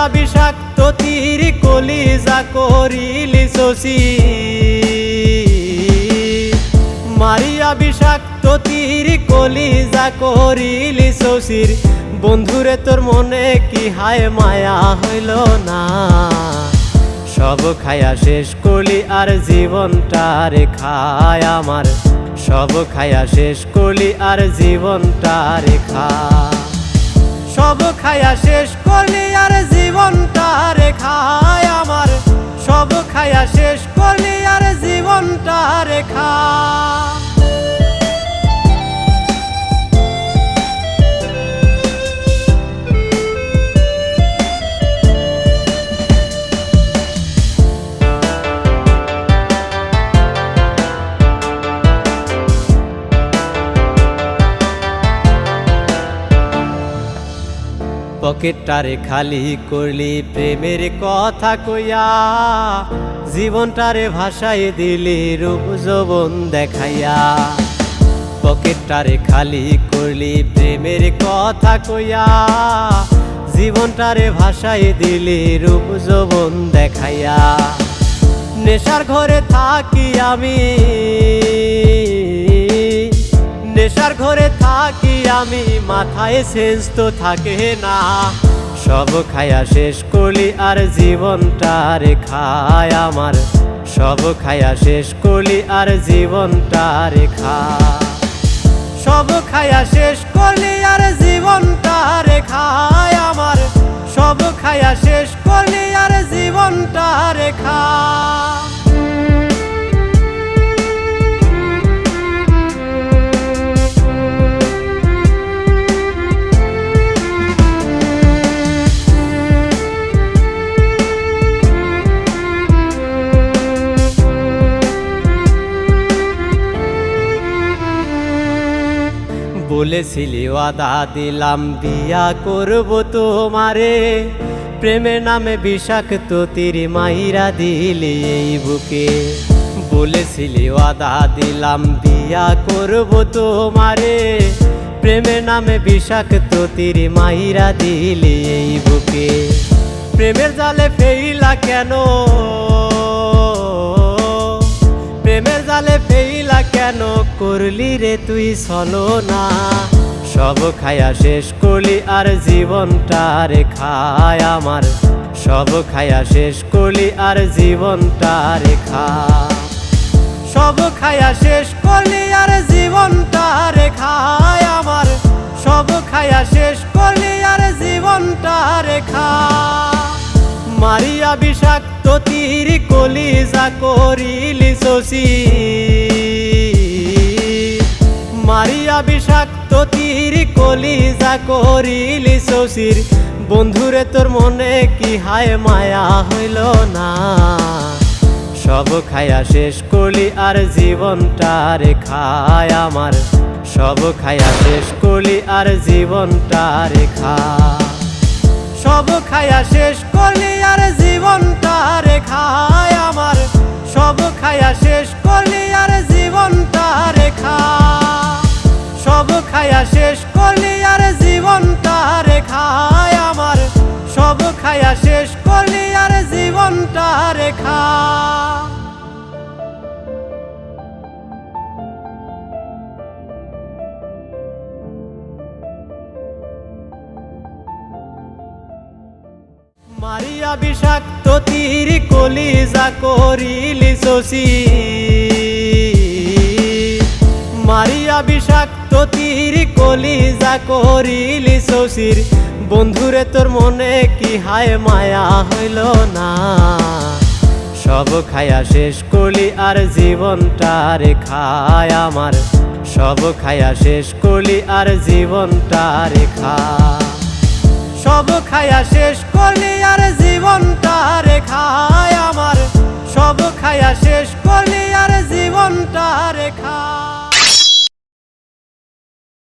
মারিয়া বিষাক্ত তীর কলিজা করিলি শশী। মারিয়া বিষাক্ত তীর কলিজা করিলি শশীর। বন্ধুরে, তোর মনে কি হায় মায়া হইল না? সব খায়া শেষ করলি আর জীবনটা রে খায় আমার। সব খায়া শেষ করলি আর জীবনটা রে খা সব খায়া শেষ করলি আর জীবনটা রে খায় আমার। সব খায়া শেষ করলি আর জীবনটা পকেটটারে খালি করলি, প্রেমের কথা কইয়া। জীবনটারে ভাষায় দিলি, রূপ যৌবন দেখাইয়া। পকেটটারে খালি করলি, প্রেমের কথা কইয়া। জীবনটারে ভাষায় দিলি, রূপ যৌবন দেখাইয়া। নেশার ঘরে থাকি আমি। আমি মাথায় সেন্স তো থাকে না। সব খায়া শেষ করলি আর জীবনটা রে খায় আমার। সব খায়া শেষ করলি আর জীবনটা রে খা সব খায়া শেষ করলি আর বলেছিলি, ওয়াদা দিলাম, বিয়া করব তোমারে। প্রেমের নামে বিষাক্ত তিরি মাইরা দিলি এই বুকে। বলেছিলি, ওয়াদা দিলাম, বিয়া করব তোমারে। প্রেমের নামে বিষাক্ত তিরি মাইরা দিলি এই বুকে। প্রেমের জালে ফেইলা কেন? প্রেমের জালে ফেইলা কেন করলি রে তুই? চলো না। সব খায়া শেষ করলি আর জীবনটা রে খায় আমার। সব খায়া শেষ করলি আর জীবনটা রে খা। সব খায়া শেষ করলি আর জীবনটা রে খায় আমার। সব খায়া শেষ করলি আর জীবনটা রে খা। মারিয়া বিষাক্ত তীর কলিজা করিলি শশী। মারিয়া বিষাক্ত তীর কলিজা করিলি শশীর। বন্ধুরে, তোর মনে কি হায় মায়া হইল না? সব খায়া শেষ করলি আর জীবনটা রে খায় আমার। সব খায়া শেষ করলি আর জীবনটা রে খা সব খায়া শেষ করলি আর জীবনটা রে খায় আমার। সব খায়া শেষ করলি আর জীবনটা রে সব খায়া শেষ করলি আর জীবনটা রে খায় আমার। সব খায়া শেষ করলি আর জীবনটা রে খা মারিয়া বিষাক্ত তীর কলিজা করিলি শশী। মারিয়া বিষাক্ত তীর কলিজা করিলি শশীর। বন্ধুরে, তোর মনে কি হায় মায়া হইল না? সব খায়া শেষ করলি আর জীবনটা রে খায় আমার। সব খায়া শেষ করলি আর জীবনটা রে খায়া। সব খায়া শেষ করলি আর জীবনটা।